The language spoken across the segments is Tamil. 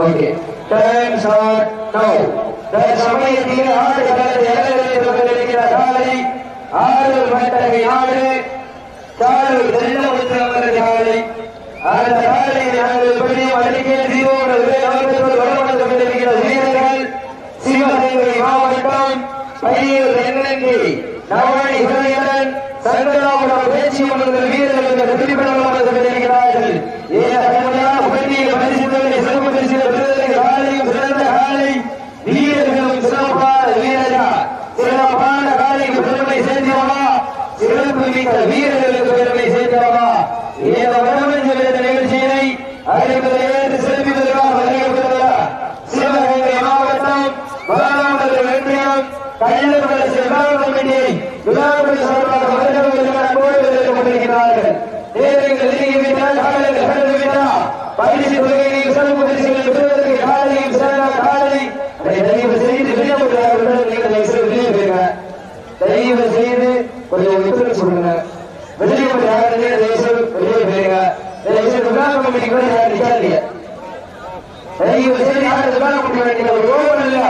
ஓகே டைம் ஷாட் நோ சமயத்தில் ஆடு கடந்து இலங்கையில் கொண்டிருக்கிற காலை ஆறு மட்டகை நாடு. காலு செல்லமுத்து அவரது காலை அந்த காலை நாங்கள் ஜீவோடு வளர்ந்து கொண்டிருக்கிற வீரர்கள் சிவகங்கை மாவட்டம் பையூர் தென்னங்கி நவமணி சங்கராபுரம் பேச்சு மன்னர் வீரர்கள் பிடிபடமாக கொண்டிருக்கிறார்கள் ஏழான உடனடியில் பரிசுகளை சிறப்பு பரிசில விருதுகளை காலையும் சிறந்த காலை வீரர்களும் சிறப்பான வீரரா. சிறப்பான காலைக்கு பெருமை சேர்ந்தவா சிறப்பு மிக்க வீரர்களுக்கு பெருமை சேர்ந்தவா ஏத வடமஞ்சு வேத வெற்றியம் கள்ளமலை விழாவில் கமிட்டி விழாவில் சார்பாக வருகிறவர்கள் அன்போடு கொண்டிருக்கிறார்கள் நேரங்கள் நெருங்கிவிட்டால் காலையில் கடந்து விட்டால் பரிசு தொகையை சிறப்பு பரிசுகள் பெறுவதற்கு காலையும் சிறந்த காலை. அதை தயவு செய்து வெளியே நீங்கள் தயவு செய்து வெளியே போயிருங்க தயவு செய்து கொஞ்சம் ஒத்துழைப்பு சொல்லுங்க. வெளியே போய் யாருமே தயவு செய்து வெளியே போயிருங்க தயவு செய்து விழா கமிட்டிக்கு கூட யாரும் நிற்காதீங்க. தயவு செய்து யாரும் விழா கமிட்டி வேண்டிய ஒரு கோபம் இல்லை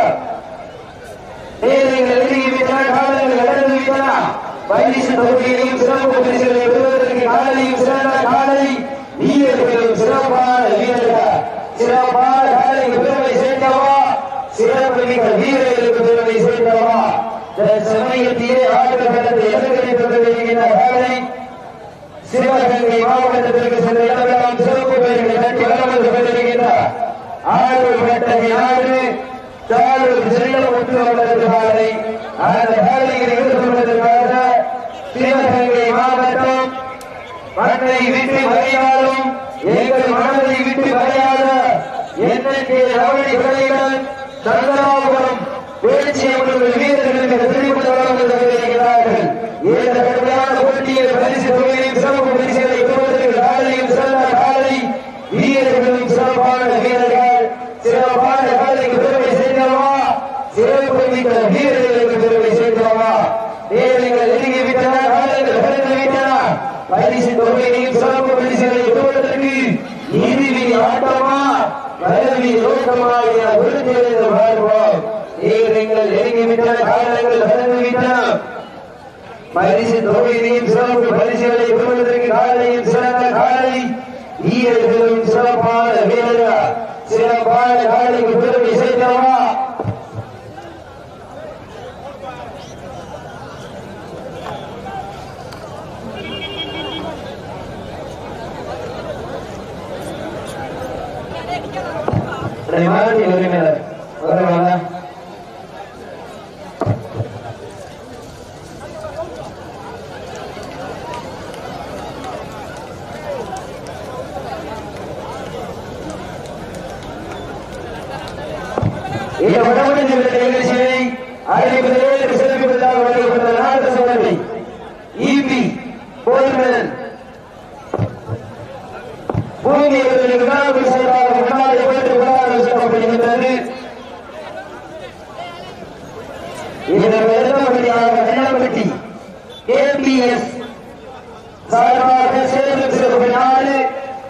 நேரங்கள் நெருங்கிவிட்டால் காலங்கள் நடந்துவிட்டன விட்டன பரிசு தொகுதியையும் சிறப்பு பரிசுகளை பெறுவதற்கு காலையும் சிறந்த காலை வீரர்களும் சிறப்பான வீரர்கள். சிறப்பான காலைக்கு பெருமை சேர்ந்தவா சிறப்பு மிக வீரர்களுக்கு பெருமை சேர்ந்தவா சமயத்திலே ஆட்டுக்கட்டத்தை எதிர்கணித்து கொண்டிருக்கின்ற காலை சிவகங்கை மாவட்டத்திற்கு சென்ற இடமெல்லாம் சிறப்பு ஒன்று வளர்ந்த அந்த காலையில் இருந்து கொள்வதற்காக சிவகங்கை மாவட்டம் மண்ணை விட்டு வரையாலும் எங்கள் மனதை விட்டு வரையாத எண்ணெய் ரவணி விளையுடன் சங்கராபுரம் பேச்சியம்மன் வீரர்களுக்கு திருப்பதாக வருகிறார்கள் இந்த கடுமையான போட்டியில் பரிசு தொகையில் சிறப்பு பரிசுகளை பெறுவதற்கு காலையும் சிறந்த காலை வீரர்களும் சிறப்பான வீரர்கள் சிறப்பான காலைக்கு பெருமை சேர்ந்தவா சிறப்பு மிக்க வீரர்களுக்கு பெருமை சேர்ந்தவா நேரங்கள் நெருங்கி விட்டன காலங்கள் கடந்து விட்டன பரிசு தொகையையும் சிறப்பு பரிசுகளை பெறுவதற்கு இறுதி ஆட்டமா கல்வி நோக்கமா என விருந்திலிருந்து வாழ்வோம் நேரங்கள் நெருங்கி விட்டன காலங்கள் பரிசு தொகையினையும் சிறப்பு பரிசுகளை பெறுவதற்கு காலையும் சிறந்த காலை வீரர்களும் சிறப்பான வீரர்கள் சிறப்பான காலைக்கு பெருமை சேர்ந்தவா மாவட்ட உரிமையாளர் வருவாங்க இந்த வடமொழி நிகழ்ச்சியை அறிவிப்பதிலே இதன் வெள்ளப்பட்டியாக வெள்ளப்பட்டி கேபிஎஸ் சார்பாக சேர்ந்து சிறப்பு நாடு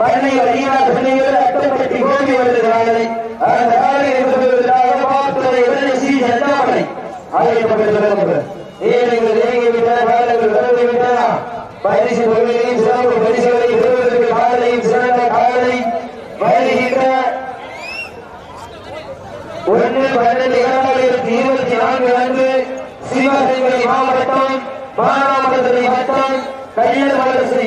பண்ணை அடியார் பிள்ளைகள் அட்டப்பட்டி பூமி வருகிறார்கள் அந்த காலை என்பதற்காக பார்ப்பதை உடனே ஸ்ரீ சந்தாமலை ஆகியப்பட்டிருக்கிறது ஏழைகள் ஏங்கி விட்டார் காலங்கள் கடந்து பரிசு தொகையையும் சிறப்பு பரிசுகளை பெறுவதற்கு காலையும் சிறந்த காலை. வருகின்ற ஒன்று பன்னெண்டு நான்கு சிவகங்கை மாவட்டம் பாராமதுரை வட்டம் கல்யாணவரசி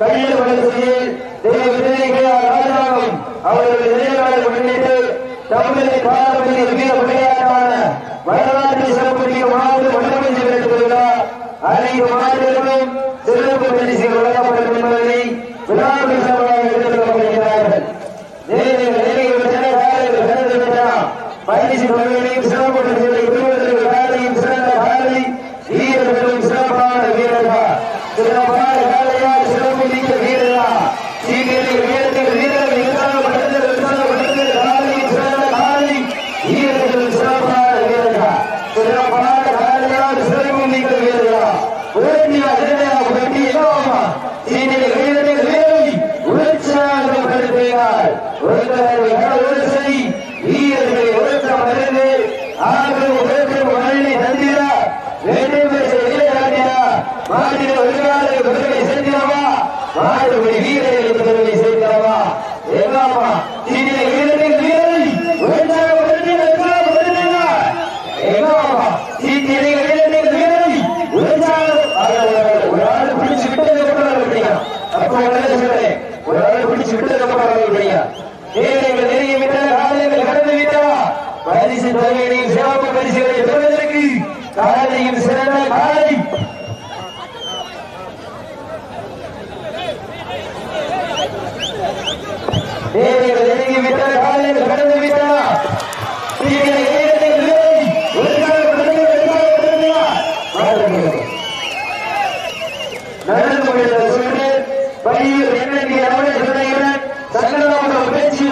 கள்ளவளர்ச்சியில் தேவதேவிகையார் ராஜாங்கம் அவர்கள் நிலைநாளை முன்னிட்டு தமிழக பாரம்பரிய வீர விளையாட்டான வரலாற்று சிறப்புமிக்க மாடு வண்ணமஞ்சி விளையாட்டு அனைத்து மாநிலங்களும் சிறப்பு பரிசு வழங்கப்படும் என்பதை விழாவில் சபையாக எடுத்துக்கொள்கிறார்கள் நேரில் நிலையில் சிறப்பு பரிசுகளை பெறுவதற்கு காலையும் சிறந்த காலை வீரர்களும் சிறப்பான வீரர்கள். சிறப்பான காலையா சிறப்பு மிக்க வீரர்களா சீக்கிரம் வீரர்கள் வீரர்கள் உற்சாகப்படுத்து உற்சாகப்படுத்து காலையும் சிறந்த காலை வீரர்கள் சிறப்பான வீரர்களா சிறப்பான காலையா சிறப்பு மிக்க வீரர்களா உயர்த்தியா சிறனையா உயர்த்தி இல்லாமா சீக்கிரம் வீரர்கள் வீரரை உற்சாகப்படுத்துகிறார் ஒருத்தர் ஒரு சரி வீரர்களை ஒருத்தம் அறிந்து ஆகவே ஒருத்தர் மண்ணை தந்திரா வேண்டும் விளையாடினா மாநில ஒருநாளை பெருமை சேர்க்கிறவா மாடுபடி வீரர்களுக்கு பெருமை சேர்க்கிறவா எங்காமா சீனிய வீரர்கள் வீரரை உற்சாகப்படுத்தி உற்சாகப்படுத்துங்க எங்காமா சீனிய வீரர்கள் அடியில் இரண்டு இரண்டு சங்கடமாக பேச்சு